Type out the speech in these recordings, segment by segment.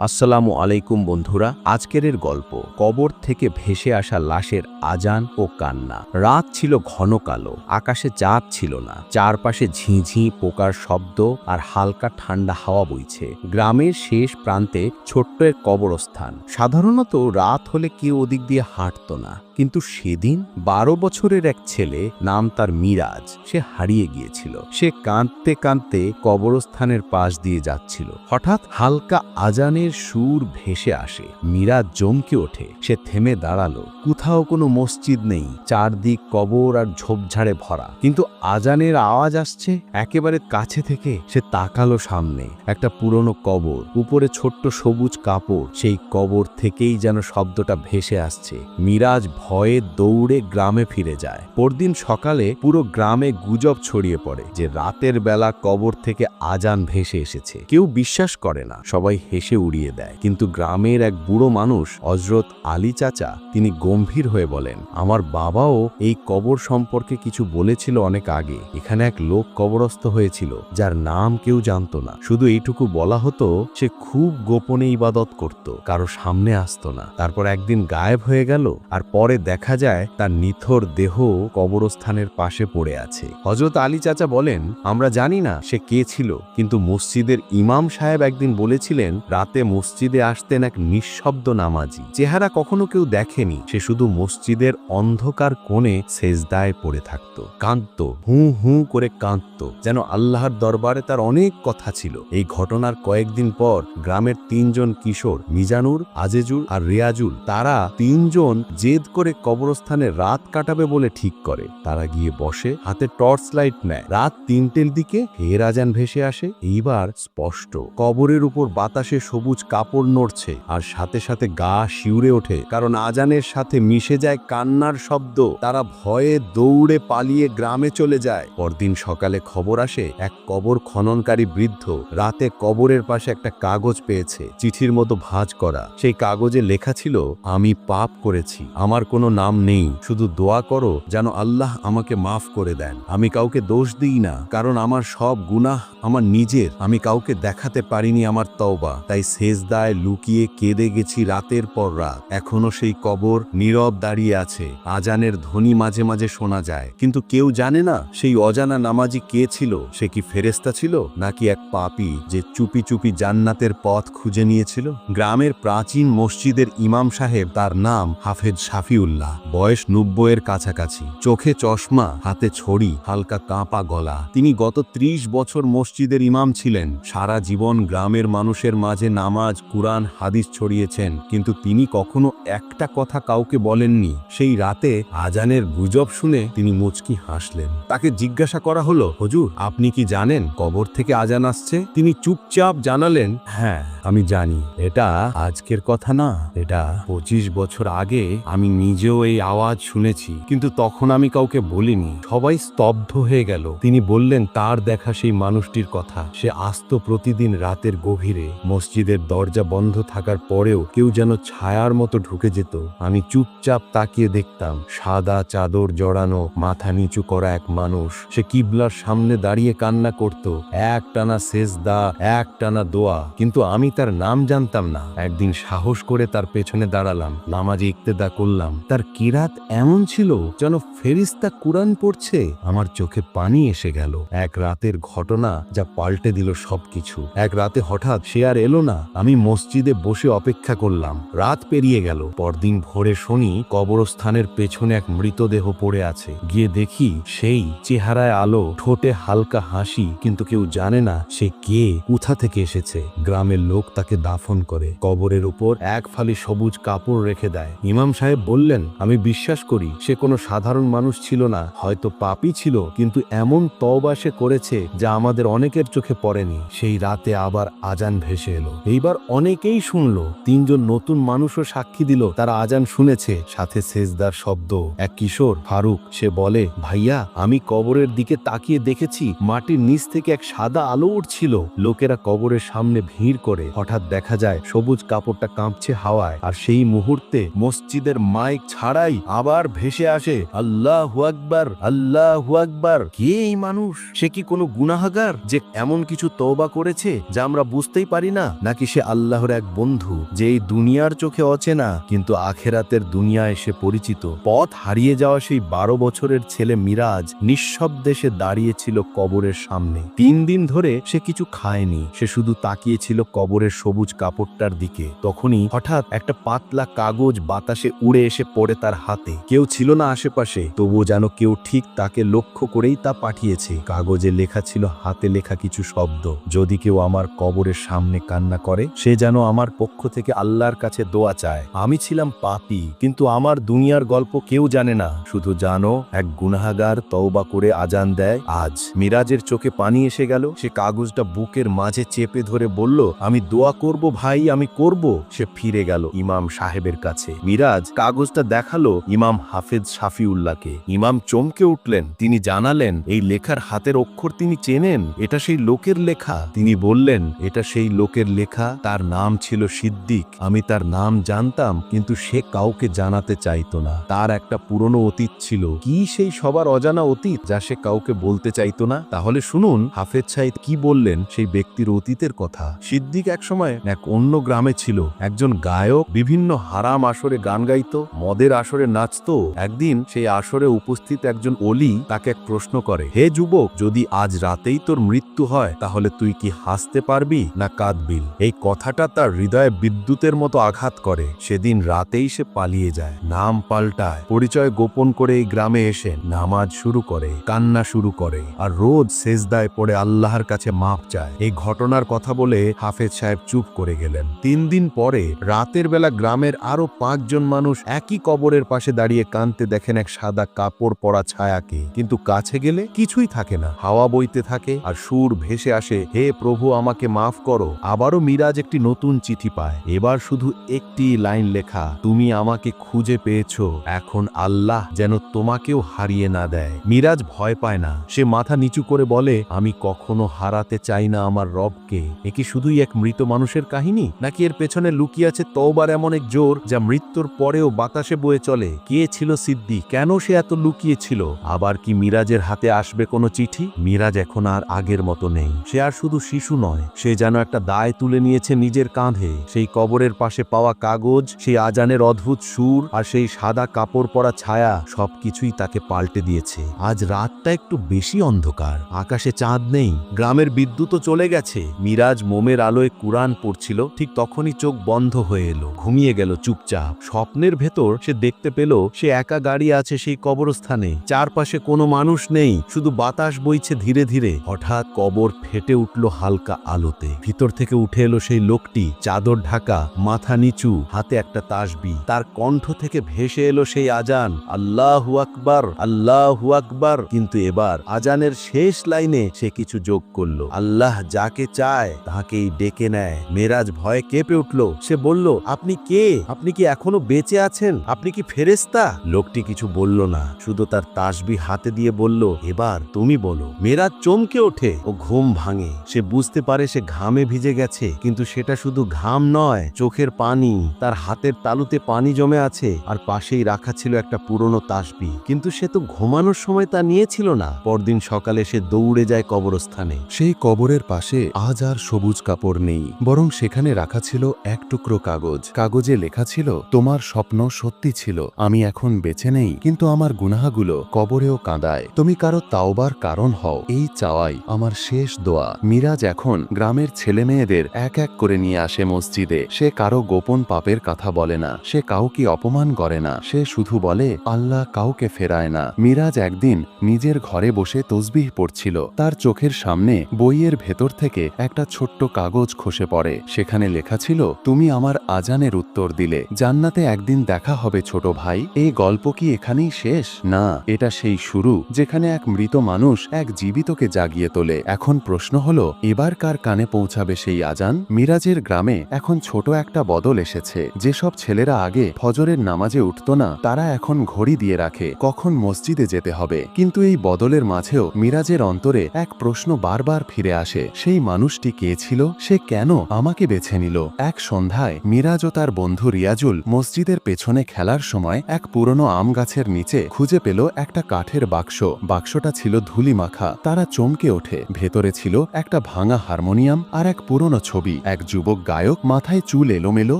আসসালামু আলাইকুম বন্ধুরা, আজকের গল্প। কবর থেকে ভেসে আসা লাশের আজান ও কান্না। রাত ছিল ঘন কালো, আকাশে চাঁদ ছিল না। চারপাশে ঝিঁঝি, পোকার শব্দ আর হালকা ঠান্ডা হাওয়া বইছে। গ্রামের শেষ প্রান্তে ছোট্ট এক কবরস্থান। সাধারণত রাত হলে কেউ ওদিক দিয়ে হাঁটতো না। কিন্তু সেদিন বারো বছরের এক ছেলে, নাম তার মিরাজ, সে হারিয়ে গিয়েছিল। সে কাঁদতে কাঁদতে কবরস্থানের পাশ দিয়ে যাচ্ছিল। হঠাৎ হালকা আজানের সুর ভেসে আসে। মিরাজ জমকে ওঠে। সে থেমে দাঁড়াল। কোথাও কোনো মসজিদ নেই। চারদিক কবর আর ঝোপঝাড়ে ভরা। কিন্তু আজানের আওয়াজ আসছে একেবারে কাছে থেকে। সে তাকালো সামনে। একটা পুরনো কবর। উপরে ছোট্ট সবুজ কাপড়। সেই কবর থেকেই যেন শব্দটা ভেসে আসছে। মিরাজ ভয়ে দৌড়ে গ্রামে ফিরে যায়। পরদিন সকালে পুরো গ্রামে গুজব ছড়িয়ে পড়ে যে রাতের বেলা কবর থেকে আজান ভেসে এসেছে। কেউ বিশ্বাস করে না। সবাই হেসে উড়িয়ে দেয়। কিন্তু গ্রামের এক বুড়ো মানুষ হজরত আলী চাচা, তিনি গম্ভীর হয়ে বলেন, আমার বাবাও এই কবর সম্পর্কে কিছু বলেছিল অনেক আগে। এখানে এক লোক কবরস্থ হয়েছিল, যার নাম কেউ জানতো না। শুধু এইটুকু বলা হতো, সে খুব গোপনে ইবাদত করত, কারও সামনে আসতো না। তারপর একদিন গায়েব হয়ে গেল, আর পরে দেখা যায়, তার নিথর দেহ কবরস্থানের পাশে পড়ে আছে। হজরত আলী চাচা বলেন, আমরা জানি না সে কে ছিল, কিন্তু মসজিদের ইমাম সাহেব একদিন বলেছিলেন, রাতে মসজিদে আসতেন এক নিঃশব্দ নামাজি। চেহারা কখনো কেউ দেখেনি, সে শুধু মসজিদের অন্ধকার কোণে সেজদায় পড়ে থাকত। কাঁদত, হু হু করে কাঁদত, যেন আল্লাহর দরবারে তার অনেক কথা ছিল। এই ঘটনার কয়েকদিন পর গ্রামের তিনজন কিশোর, মিজানুর, আজিজুল আর রিয়াজুল, তারা তিনজন জেদ করে কবরস্থানে রাত কাটাবে বলে ঠিক করে। তারা গিয়ে বসে, হাতে টর্চ লাইট নেয়। রাত তিনটের দিকে ফের আজান ভেসে আসে, এইবার স্পষ্ট। কবরের উপর বাতাসে সবুজ কাপড় নড়ছে আর সাথে সাথে গা শিউরে ওঠে। কারণ আজানের সাথে মিশে যায় কান্নার শব্দ। তারা ভয়ে দৌড়ে পালিয়ে গ্রামে চলে যায়। পরদিন সকালে খবর আসে, এক কবর খননকারী বৃদ্ধ রাতে কবরের পাশে একটা কাগজ পেয়েছে, চিঠির মতো ভাঁজ করা। সেই কাগজে লেখা ছিল, আমি পাপ করেছি, আমার কোনো নাম নেই, শুধু দোয়া করো যেন আল্লাহ আমাকে মাফ করে দেন। আমি কাউকে দোষ দিই না, কারণ আমার সব গুনাহ আমার নিজের। আমি কাউকে দেখাতে পারিনি আমার তওবা, তাই সেজদায় লুকিয়ে কেঁদে গেছি রাতের পর রাত। এখনও সেই কবর নীরব দাঁড়িয়ে আছে। আজানের ধ্বনি মাঝে মাঝে শোনা যায়। কিন্তু কেউ জানে না সেই অজানা নামাজি কে ছিল? সে কি ফেরেস্তা ছিল? নাকি এক পাপি যে চুপি চুপি জান্নাতের পথ খুঁজে নিয়েছিল? গ্রামের প্রাচীন মসজিদের ইমাম সাহেব তার নাম হাফেজ শাফিউল্লাহ। বয়স নব্বইয়ের কাছাকাছি। চোখে চশমা, হাতে ছড়ি, হালকা কাঁপা গলা। তিনি গত ত্রিশ বছর মসজিদের ইমাম ছিলেন। সারা জীবন গ্রামের মানুষের মাঝে নামাজ, কুরআন, হাদিস ছড়িয়েছেন, কিন্তু তিনি কখনো একটা কথা কাউকে বলেননি। সেই রাতে আজানের গুজব শুনে তিনি মুচকি হাসলেন। তাকে জিজ্ঞাসা করা হলো, হুজুর, আপনি কি জানেন কবর থেকে আজান আসছে? তিনি চুপচাপ জানালেন হ্যাঁ আমি জানি। এটা আজকের কথা না। এটা পঁচিশ বছর আগে আমি নিজেও এই আওয়াজ শুনেছি, কিন্তু তখন আমি কাউকে বলিনি। সবাই স্তব্ধ হয়ে গেল। তিনি বললেন, তার দেখা সেই মানুষটির কথা। সে আসতো প্রতিদিন রাতের গভীরে মসজিদের দরজা বন্ধ থাকার পরেও কেউ যেন ছায়ার মতো ঢুকে যেত। আমি চুপচাপ তাকিয়ে দেখতাম, সাদা চাদর জড়ানো, মাথা নিচু করা এক মানুষ। সে কিবলার সামনে দাঁড়িয়ে কান্না করত এক টানা সেজদা এক টানা দোয়া। কিন্তু আমি তার নাম জানতাম না। একদিন সাহস করে তার পেছনে দাঁড়ালাম, নামাজে ইক্তেদা করলাম। তার কিরাত এমন ছিল যেন ফেরিস্তা কুরআন পড়ছে। আমার চোখে পানি এসে গেল। এক রাতের ঘটনা যা পাল্টে দিল সবকিছু। এক রাতে হঠাৎ সে আর এলো না। আমি মসজিদে বসে অপেক্ষা করলাম। রাত পেরিয়ে গেল। পরদিন ভোরে শুনি কবরস্থানের পেছনে এক মৃতদেহ পড়ে আছে। গিয়ে দেখি সেই চেহারায় আলো, ঠোঁটে হালকা হাসি, কিন্তু কেউ জানে না সে কে, কোথা থেকে এসেছে। গ্রামের লোক তাকে দাফন করে। কবরের উপর এক ফালি সবুজ কাপড় রেখে দেয়। ইমাম সাহেব বললেন, আমি বিশ্বাস করি, সে কোনো সাধারণ মানুষ ছিল না। হয়তো পাপি ছিল, কিন্তু এমন তওবা সে করেছে যা আমাদের অনেকের চোখে পড়েনি। সেই রাতে আবার আজান ভেসে এলো। এইবার অনেকেই শুনলো, তিনজন নতুন মানুষও সাক্ষী দিল, তারা আজান শুনেছে, সাথে সেজদার শব্দ। এক কিশোর, ফারুক, সে বলে, ভাইয়া, আমি কবরের দিকে তাকিয়ে দেখেছি, মাটির নিচ থেকে এক সাদা আলো উঠছিল। লোকেরা কবরের সামনে ভিড় করে, হঠাৎ দেখা যায়, সবুজ কাপড়টা কাঁপছে হাওয়ায়, আর সেই মুহূর্তে মসজিদের মাইক ছাড়াই আবার ভেসে আসে, আল্লাহ আকবার আল্লাহ আকবার। কে এই মানুষ? সে কি কোনো গুনাহাগার, যে এমন কিছু তওবা করেছে, যা আমরা বুঝতেই পারি না, নাকি সে আল্লাহর এক বন্ধু যে এই দুনিয়ার চোখে অচেনা, কিন্তু আখেরাতের দুনিয়া এসে পরিচিত। পথ হারিয়ে যাওয়া সেই বারো বছরের ছেলে মিরাজ নিঃশব্দে সে দাঁড়িয়েছিল কবরের সামনে। তিন দিন ধরে সে কিছু খায়নি, সে শুধু তাকিয়েছিল কবরের সবুজ কাপড়টার দিকে। তখনই হঠাৎ একটা পাতলা কাগজ বাতাসে উড়ে এসে পড়ে তার হাতে। কেউ ছিল না আশেপাশে, তবুও যেন কেউ ঠিক তাকে লক্ষ্য করেই তা পাঠিয়েছে। কাগজে লেখা ছিল হাতে লেখা কিছু শব্দ, যদি কেউ আমার কবরের সামনে কান্না করে, সে যেন আমার পক্ষ থেকে আল্লাহর কাছে দোয়া চায়। আমি ছিলাম পাপী, কিন্তু আমার দুনিয়ার গল্প কেউ জানে না। শুধু জানো, এক গুনাহাগার তওবা করে আজান দেয়। আজ মিরাজের চোখে পানি এসে গেল। সে কাগজটা বুকের মাঝে চেপে ধরে বলল, আমি দোয়া করব ভাই, আমি করব। সে ফিরে গেল ইমাম সাহেবের কাছে। মিরাজ কাগজটা দেখাল ইমাম হাফেজ শাফিউল্লাহকে। ইমাম চমকে উঠলেন। তিনি জানালেন, এই লেখার হাতের অক্ষর তিনি চেনেন, এটা সেই লোকের লেখা। তিনি বললেন, এটা সেই লোকের লেখা। তার নাম ছিল সিদ্দিক। আমি তার নাম জানতাম, কিন্তু সে কাউকে জানাতে চাইতো না। তার একটা পুরনো অতীত ছিল। কি সেই সবার অজানা অতীত যা সে কাউকে বলতে চাইতো না? তাহলে শুনুন, হাফেজ সাইদ কি বললেন সেই ব্যক্তির অতীতের কথা? সিদ্দিক একসময় এক অন্য গ্রামে ছিল। একজন গায়ক, বিভিন্ন হারাম আসরে গান গাইতো, মদের আসরে নাচতো। একদিন সেই আসরে উপস্থিত একজন অলি তাকে এক প্রশ্ন করে, হে যুবক, যদি আজ রাতেই তোর মৃত্যু হয়, তাহলে তুই কি হাসতে পারবি না কাঁদবি? এই কথাটা তার হৃদয়ে বিদ্যুতের মতো আঘাত করে। সেদিন রাতেই সে পালিয়ে যায়। নাম পাল্টায়। পরিচয় গোপন করে এই গ্রামে এসে নামাজ শুরু করে, কান্না শুরু করে আর রোজ সেজদায় পড়ে আল্লাহর কাছে মাপ চায়। এই ঘটনার কথা বলে হাফেজ সাহেব চুপ করে গেলেন। তিন দিন পরে রাতের বেলা গ্রামের আরও পাঁচজন মানুষ একই কবরের পাশে দাঁড়িয়ে কানতে দেখেন এক সাদা কাপড় পরা ছায়াকে। কিন্তু কাছে গেলে কিছুই থাকে না। হাওয়া বইতে থাকে আর সুর ভেসে আসে, হে প্রভু, আমাকে মাফ করো। আবারও মিরাজ একটি নতুন চিঠি পায়। এবার শুধু একটি লাইন লেখা, তুমি আমাকে খুঁজে পেয়েছ, এখন আল্লাহ যেন তোমাকেও হারিয়ে না দেয়। মিরাজ ভয় পায় না। সে মাথা নিচু করে বলে, আমি কখনো হারাতে চাই না আমার রবকে। এ শুধুই এক মৃত মানুষের কাহিনী? নাকি এর পেছনে লুকিয়ে আছে তওবার এমন এক জোর, যা মৃত্যুর পরেও বাতাসে বয়ে চলে? কে ছিল সিদ্দি কেন সে এত লুকিয়ে ছিল আবার কি মিরাজের হাতে আসবে কোনো চিঠি? মিরাজ এখন আর আগের মতো নেই। সে আর শুধু শিশু নয়, সে যেন একটা দায় তুলে নিয়েছে নিজের কাঁধে। সেই কবরের পাশে পাওয়া কাগজ, সেই আজানের অদ্ভুত সুর আর সেই সাদা কাপড় পরা ছায়া সবকিছুই তাকে পাল্টে দিয়েছে। আজ রাতটা একটু বেশি অন্ধকার। আকাশে চাঁদ নেই, গ্রামের বিদ্যুৎও চলে গেছে। মিরাজ মোমের আলোয় কুরআন পড়ছিল, ঠিক তখনই চোখ বন্ধ হয়ে এলো। ঘুমিয়ে গেল চুপচাপ। স্বপ্নের ভেতর সে দেখতে পেল, সে একা গাড়ি আছে সেই কবরস্থানে। চারপাশে কোনো মানুষ নেই, শুধু বাতাস বইছে ধীরে ধীরে। হঠাৎ কবর ফেটে উঠল হালকা আলোতে। ভিতর থেকে উঠে এলো সেই লোকটি চাদর ঢাকা, মাথা নিচু, হাতে একটা তাসবি। তার কণ্ঠ থেকে ভেসে এলো সেই আজান, আল্লাহ আকবার আল্লাহ আকবার। কিন্তু এবার আজানের শেষ লাইনে সে কিছু যোগ করল। আল্লাহ যাকে চায় তাকেই ডেকে নেয়। মেরাজ ভয়ে কেঁপে উঠল। সে বলল, আপনি কে? আপনি কি এখনও বেঁচে আছেন? আপনি কি ফেরেস্তা লোকটি কিছু বলল না। শুধু তার তাসবি হাতে দিয়ে বলল, এবার তুমি বলো। মেরাজ চমকে ওঠে ও ঘুম ভাঙে। সে বুঝতে পারে সে ঘামে ভিজে গেছে। কিন্তু সেটা শুধু ঘাম নয়, চোখের পানি, তার হাতের তালুতে পানি জমে আছে, আর পাশেই রাখা ছিল একটা পুরনো তাসবি। কিন্তু সে তো ঘুমানোর সময় তা নিয়েছিল না। পরদিন সকালে সে দৌড়ে যায় কবরস্থানে। সেই কবরের পাশে আজ আর সবুজ কাপড় নেই, বরং সেখানে রাখা ছিল এক টুকরো কাগজ। কাগজে লেখা ছিল, তোমার স্বপ্ন সত্যি ছিল, আমি এখন বেছে নেই, কিন্তু আমার গুনাহাগুলো কবরেও কাঁদায়। তুমি কারও তাওবার কারণ হও, এই চাওয়াই আমার শেষ দোয়া। মিরাজ এখন গ্রামের ছেলে মেয়েদের এক এক করে নিয়ে আসে মসজিদে। সে কারও গোপন পাপের কথা বলে না। সে কাউকে অপমান করে না। সে শুধু বলে, আল্লাহ কাউকে ফেরায় না। মিরাজ একদিন নিজের ঘরে বসে তসবিহ পড়ছিল। তার চোখের সামনে বইয়ের ভেতর থেকে একটা ছোট্ট কাগজ খসে পড়ে। সেখানে লেখা ছিল, তুমি আমার আজানের উত্তর দিলে। জান্নাতে একদিন দেখা হবে ছোট ভাই। এই গল্প কি এখানেই শেষ? না, এটা সেই শুরু, যেখানে এক মৃত মানুষ এক জীবিতকে জাগিয়ে তোলে। এখন প্রশ্ন হলো, এবার কার কানে পৌঁছাবে সেই আজান? মিরাজের গ্রামে এখন ছোট একটা বদল এসেছে। যেসব ছেলেরা আগে ফজরের নামাজে উঠত না, তারা এখন ঘড়ি দিয়ে রাখে, কখন মসজিদে যেতে হবে। কিন্তু এই বদলের মাঝেও মিরাজের অন্তরে এক প্রশ্ন বারবার ফিরে আসে, সেই মানুষটি কে ছিল? সে কেন আমাকে বেছে নিল? এক সন্ধ্যায় মিরাজ ও তার বন্ধু রিয়াজুল মসজিদের পেছনে খেলার সময় এক পুরনো আম গাছের নিচে খুঁজে পেল একটা কাঠের বাক্স। বাক্সটা ছিল ধুলি মাখা তারা চমকে ওঠে। ভেতরে ছিল একটা ভাঙা হারমোনিয়াম আর এক পুরনো ছবি। ছবি। এক যুবক গায়ক মাথায় চুল এলোমেলো,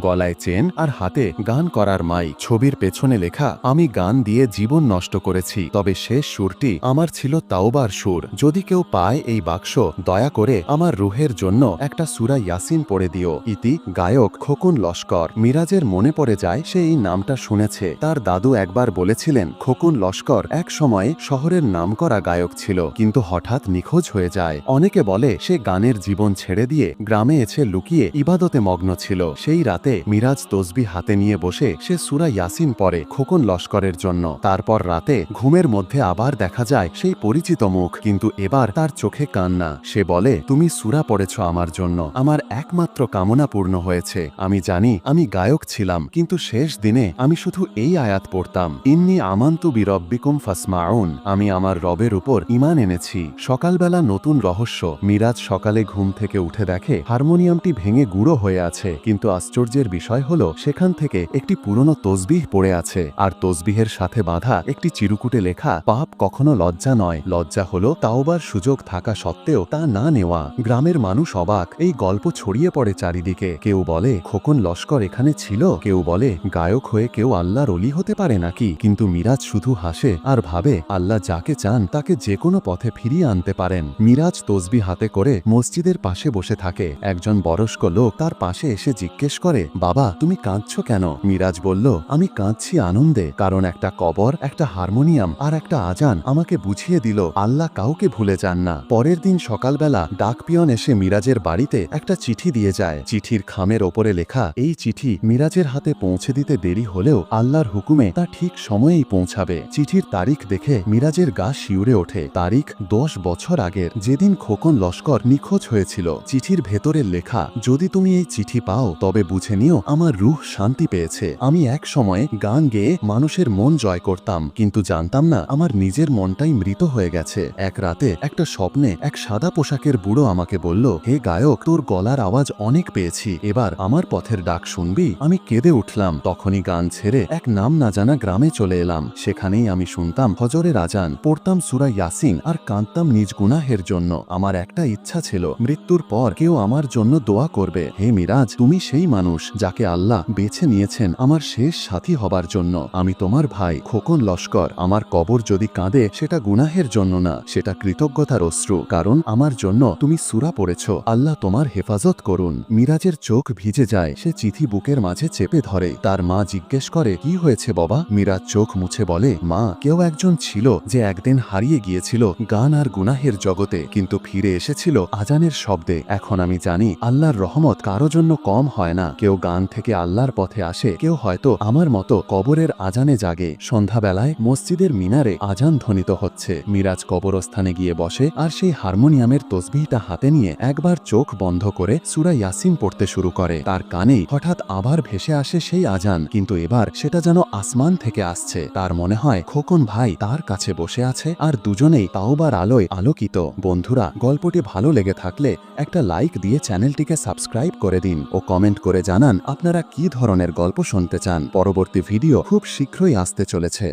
গলায় চেন আর হাতে গান করার মাই ছবির পেছনে লেখা, আমি গান দিয়ে জীবন নষ্ট করেছি, তবে শেষ সুরটি আমার ছিল তাওবার সুর। যদি কেউ পায় এই বাক্স, দয়া করে আমার রুহের জন্য একটা সুরা ইয়াসিন পড়ে দিও। ইতি গায়ক খোকন লস্কর। মিরাজের মনে পড়ে যায়, সে এই নামটা শুনেছে। তার দাদু একবার বলেছিলেন, খোকন লস্কর এক সময়ে শহরের নামকরা গায়ক ছিল, কিন্তু হঠাৎ নিখোঁজ হয়ে যায়। অনেকে বলে, সে গানের জীবন ছেড়ে দিয়ে গ্রামে এসে লুকিয়ে ইবাদতে মগ্ন ছিল। সেই রাতে মিরাজ তসবি হাতে নিয়ে বসে সে সুরা ইয়াসিন পরে খোকন লস্করের জন্য। তারপর রাতে ঘুমের মধ্যে আবার দেখা যায় সেই পরিচিত মুখ, কিন্তু এবার তার চোখে কান্না। সে বলে, তুমি সুরা পড়েছ আমার জন্য। আমার একমাত্র কামনা পূর্ণ হয়েছে। আমি জানি আমি গায়ক ছিলাম, কিন্তু শেষ দিনে আমি শুধু এই আয়াত পড়তাম। ইন্নি আমান্তু বিরব্বিকুম ফাসমাউন। আমি আমার রবের উপর ইমান এনেছি। সকালবেলা নতুন রহস্য। মিরাজ সকালে ঘুম থেকে উঠে দেখে হারমোনিয়ামটি ভেঙে গুঁড়ো হয়ে আছে, কিন্তু আশ্চর্যের বিষয় হল, সেখান থেকে একটি পুরনো তসবিহ পড়ে আছে, আর তসবিহের সাথে বাঁধা একটি চিরুকুটে লেখা, পাপ কখনো লজ্জা নয়। লজ্জা হলো, তাওবার সুযোগ থাকা সত্ত্বেও তা না নেওয়া। গ্রামের মানুষ অবাক, এই গল্প ছড়িয়ে পড়ে চারিদিকে। কেউ বলে, খোকন লস্কর এখানে ছিল। কেউ বলে, গায়ক হয়ে কেউ আল্লাহর অলি হতে পারে নাকি? কিন্তু মিরাজ শুধু হাসে আর ভাবে, আল্লাহ যাকে চান, তাকে যে কোনো পথে ফিরিয়ে আনতে পারেন। মিরাজ তসবি হাতে করে মসজিদের পাশে বসে থাকে। একজন বয়স্ক লোক তার পাশে এসে জিজ্ঞেস করে, বাবা, তুমি কাঁদছ কেন? মিরাজ বলল, আমি কাঁদছি আনন্দে, কারণ একটা কবর, একটা হারমোনিয়াম আর একটা আজান আমাকে বুঝিয়ে দিল, আল্লাহ কাউকে ভুলে যান না। পরের দিন সকালবেলা ডাকপিয়ন এসে মিরাজের বাড়িতে একটা চিঠি দিয়ে যায়। চিঠির খামের ওপরে লেখা, এই চিঠি মিরাজের হাতে পৌঁছে দিতে দেরি হলেও আল্লাহর হুকুমে তা ঠিক সময়েই পৌঁছাবে। চিঠির তারিখ দেখে মিরাজের গা শিউরে ওঠে। তারিখ দশ বছর আগের, যেদিন খোকন লস্কর নিখোঁজ হয়েছিল। চিঠির ভেতরের লেখা, যদি তুমি এই চিঠি পাও, তবে বুঝে নিও, আমার রুহ শান্তি পেয়েছে। আমি এক সময়ে গান গেয়ে মানুষের মন জয় করতাম, কিন্তু জানতাম না, আমার নিজের মনটাই মৃত হয়ে গেছে। এক রাতে একটা স্বপ্নে এক সাদা পোশাকের বুড়ো আমাকে বলল, হে গায়ক, তোর গলার আওয়াজ অনেক পেয়েছি। এবার আমার পথের ডাক শুনবি? আমি কেঁদে উঠলাম। তখনই গান ছেড়ে এক নাম না জানা গ্রামে চলে এলাম। সেখানেই আমি শুনতাম হজরের রাজান, পড়তাম সুরা ইয়াসিন আর কাঁদতাম নিজ গুনাহের জন্য। আমার একটা ইচ্ছা ছিল, মৃত্যুর পর কেউ আমার জন্য দোয়া করবে। হে মিরাজ, তুমি সেই মানুষ যাকে আল্লাহ বেছে নিয়েছেন আমার শেষ সাথী হবার জন্য। আমি তোমার ভাই খোকন লস্কর। আমার কবর যদি কাঁদে, সেটা গুনাহের জন্য না, সেটা কৃতজ্ঞতার অশ্রু। কারণ আমার জন্য তুমি সুরা পড়েছ। আল্লাহ তোমার হেফাজত করুন। মিরাজের চোখ ভিজে যায়। সে চিঠি বুকের মাঝে চেপে ধরে। তার মা জিজ্ঞেস করে, কি হয়েছে বাবা? মিরাজ চোখ মুছে বলে, মা, কেউ একজন ছিল যে একদিন হারিয়ে গিয়েছিল গান আর গুনাহের জগতে, কিন্তু ফিরে এসেছিল আজানের শব্দে। এখন আমি জানি আল্লাহর রহমত কারও জন্য কম হয় না। কেউ গান থেকে আল্লাহর পথে আসে, কেউ হয়তো আমার মতো কবরের আজানে জাগে। সন্ধ্যাবেলায় মসজিদের মিনারে আজান ধ্বনিত হচ্ছে। মিরাজ কবরস্থানে গিয়ে বসে আর সেই হারমোনিয়ামের তসবিহটা হাতে নিয়ে একবার চোখ বন্ধ করে সুরা ইয়াসিন পড়তে শুরু করে। তার কানেই হঠাৎ আবার ভেসে আসে সেই আজান। কিন্তু এবার সেটা যেন আসমান থেকে আসছে। তার মনে হয়, খোকন ভাই তার কাছে বসে আছে আর দুজনেই তাওবার আলোয় আলোকিত। বন্ধুরা, গল্পটি ভালো লেগে থাকলে একটা লাইক দিয়ে চ্যানেলটিকে সাবস্ক্রাইব করে দিন ও কমেন্ট করে জানান আপনারা কি ধরনের গল্প শুনতে চান। পরবর্তী ভিডিও খুব শীঘ্রই আসতে চলেছে।